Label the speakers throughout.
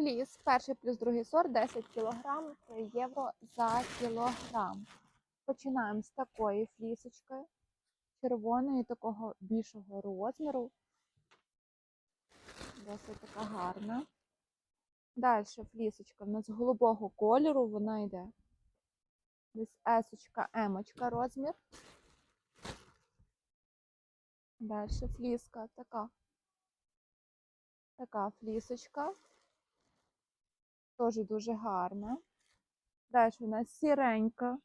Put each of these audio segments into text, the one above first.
Speaker 1: Фліс, перший плюс другий сорт, 10 кг, 3 євро за кілограм. Починаємо з такої флісочки, червоної, такого більшого розміру. Досить така гарна. Далі флісочка в нас голубого кольору, вона йде. Десь есочка, емочка розмір. Далі фліска така. Така флісочка. Теж дуже гарна. Далі у нас сіренька,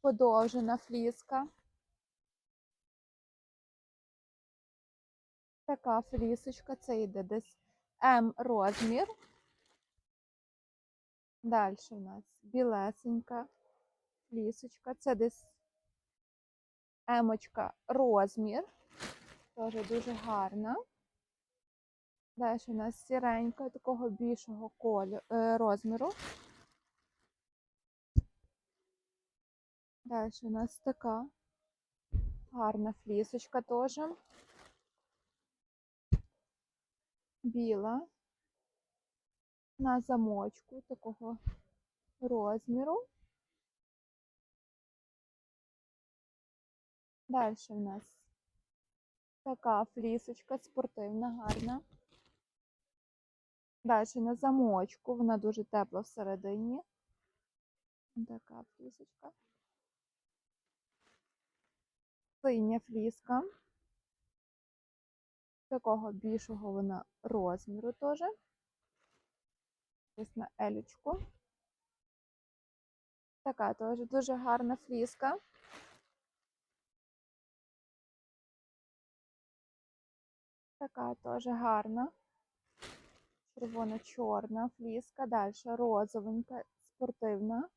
Speaker 1: подовжена фліска. Така флісочка, це йде десь М розмір. Далі у нас білесенька флісочка, це десь емочка розмір. Теж дуже гарна. Далі у нас сіренька, такого більшого е, розміру. Далі у нас така гарна флісочка теж. Біла. На замочку такого розміру. Далі у нас така флісочка спортивна, гарна. Далі на замочку, вона дуже тепла всередині. Така флісочка. Синя фліска. Такого більшого вона розміру теж. Ось на елючку. Така теж дуже гарна фліска. Така теж гарна. Червоно-чорна фліска. Далі розовенька, спортивна.